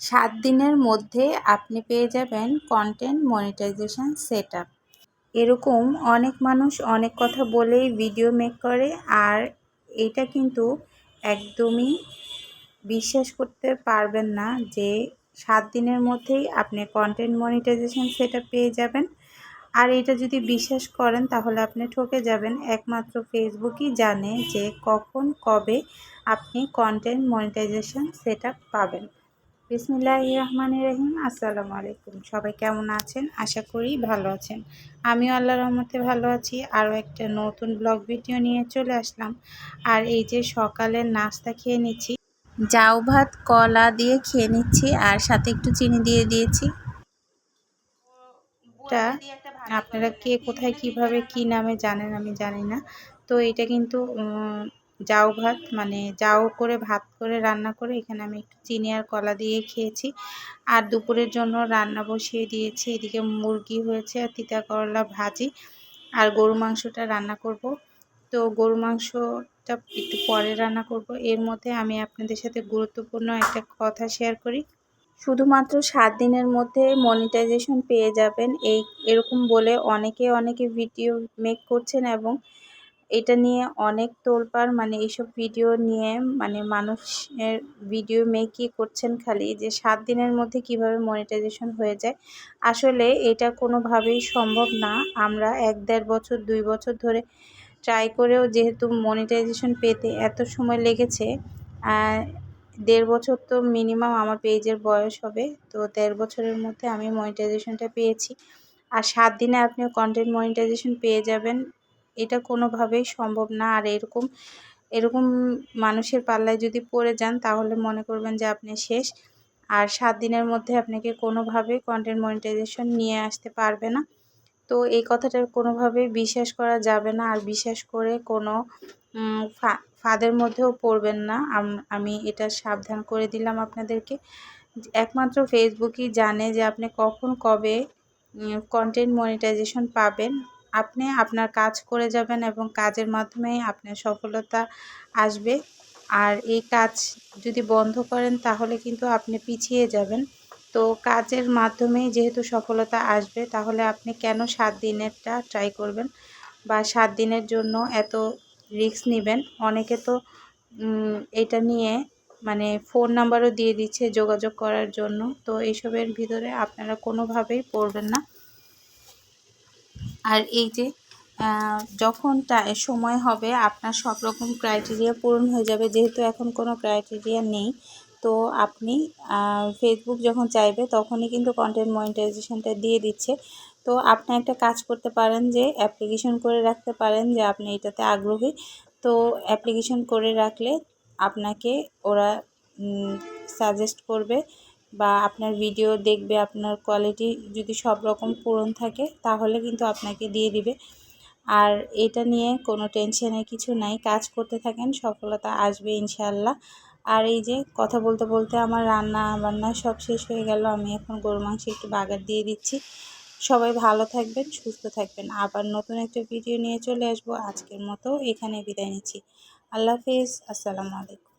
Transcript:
সাত দিনের মধ্যে আপনি পেয়ে যাবেন কন্টেন্ট মনিটাইজেশন সেট এরকম অনেক মানুষ অনেক কথা বলেই ভিডিও মেক করে আর এটা কিন্তু একদমই বিশ্বাস করতে পারবেন না যে সাত দিনের মধ্যেই আপনি কন্টেন্ট মনিটাইজেশন সেট পেয়ে যাবেন। আর এটা যদি বিশ্বাস করেন তাহলে আপনি ঠকে যাবেন। একমাত্র ফেসবুকই জানে যে কখন, কবে আপনি কন্টেন্ট মনিটাইজেশন সেট পাবেন। বিসমিল্লাহ রহমান রহিম। আসসালামু আলাইকুম। সবাই কেমন আছেন? আশা করি ভালো আছেন। আমিও আল্লাহ রহমতে ভালো আছি। আরও একটা নতুন ব্লগ ভিডিও নিয়ে চলে আসলাম। আর এই যে সকালের নাস্তা খেয়ে নিচ্ছি জাউ ভাত, কলা দিয়ে খেয়ে নিচ্ছি, আর সাথে একটু চিনি দিয়ে দিয়েছি। আপনারা কে কোথায়, কীভাবে, কি নামে জানেন আমি জানি না। তো এটা কিন্তু জাউ ভাত মানে জাউ করে ভাত করে রান্না করে এখানে আমি একটু চিনি আর কলা দিয়ে খেয়েছি। আর দুপুরের জন্য রান্না বসিয়ে দিয়েছি, এদিকে মুরগি হয়েছে আর তিতা করলা ভাজি আর গরু মাংসটা রান্না করব। তো গরু মাংসটা একটু পরে রান্না করব। এর মধ্যে আমি আপনাদের সাথে গুরুত্বপূর্ণ একটা কথা শেয়ার করি। শুধুমাত্র সাত দিনের মধ্যে মনিটাইজেশন পেয়ে যাবেন, এই এরকম বলে অনেকে অনেকে ভিডিও মেক করছেন এবং এটা নিয়ে অনেক তোলপাড় মানে এইসব ভিডিও নিয়ে মানে মানুষের ভিডিও মেকই করছেন খালি যে সাত দিনের মধ্যে কীভাবে মনিটাইজেশন হয়ে যায়। আসলে এটা কোনোভাবেই সম্ভব না। আমরা এক দেড় বছর, দুই বছর ধরে ট্রাই করেও যেহেতু মনিটাইজেশন পেতে এত সময় লেগেছে দেড় বছর তো মিনিমাম আমার পেজের বয়স হবে, তো দেড় বছরের মধ্যে আমি মনিটাইজেশনটা পেয়েছি। আর সাত দিনে আপনি কন্টেন্ট মনিটাইজেশন পেয়ে যাবেন। এটা কোনোভাবেই সম্ভব না। আর এরকম এরকম মানুষের পাল্লায় যদি পড়ে যান, তাহলে মনে করবেন যে আপনি শেষ। আর সাত দিনের মধ্যে আপনাকে কোনোভাবে কন্টেন্ট মনিটাইজেশন নিয়ে আসতে পারবে না। তো এই কথাটা কোনোভাবেই বিশ্বাস করা যাবে না। আর বিশ্বাস করে কোনো ফাঁদের মধ্যেও পড়বেন না। আমি এটা সাবধান করে দিলাম আপনাদেরকে। একমাত্র ফেসবুকই জানে যে আপনি কখন কবে কন্টেন্ট মনিটাইজেশন পাবেন। আপনি আপনার কাজ করে যাবেন এবং কাজের মাধ্যমেই আপনার সফলতা আসবে। আর এই কাজ যদি বন্ধ করেন তাহলে কিন্তু আপনি পিছিয়ে যাবেন। তো কাজের মাধ্যমেই যেহেতু সফলতা আসবে, তাহলে আপনি কেন সাত দিনেরটা ট্রাই করবেন? বা সাত দিনের জন্য এত রিস্ক নেবেন? অনেকে তো এটা নিয়ে মানে ফোন নাম্বারও দিয়ে দিচ্ছে যোগাযোগ করার জন্য। তো এইসবের ভিতরে আপনারা কোনোভাবেই পড়বেন না। আর এই যে যখন সময় হবে, আপনার সব রকম ক্রাইটেরিয়া পূরণ হয়ে যাবে, যেহেতু এখন কোনো ক্রাইটেরিয়া নেই, তো আপনি ফেসবুক যখন চাইবে, তখনই কিন্তু কন্টেন্ট মনিটাইজেশনটা দিয়ে দিচ্ছে। তো আপনি একটা কাজ করতে পারেন যে অ্যাপ্লিকেশন করে রাখতে পারেন যে, আপনি এটাতে আগ্রহী। তো অ্যাপ্লিকেশন করে রাখলে আপনাকে ওরা সাজেস্ট করবে বা আপনার ভিডিও দেখবে, আপনার কোয়ালিটি যদি সব রকম পূরণ থাকে, তাহলে কিন্তু আপনাকে দিয়ে দিবে। আর এটা নিয়ে কোনো টেনশনের কিছু নাই। কাজ করতে থাকেন, সফলতা আসবে ইনশাল্লাহ আর এই যে কথা বলতে বলতে আমার রান্না বান্না সব শেষ হয়ে গেল। আমি এখন গরু মাংস একটু বাগার দিয়ে দিচ্ছি। সবাই ভালো থাকবেন, সুস্থ থাকবেন। আবার নতুন একটা ভিডিও নিয়ে চলে আসব। আজকের মতো এখানে বিদায় নিচ্ছি। আল্লাহ হাফিজ। আসসালামু আলাইকুম।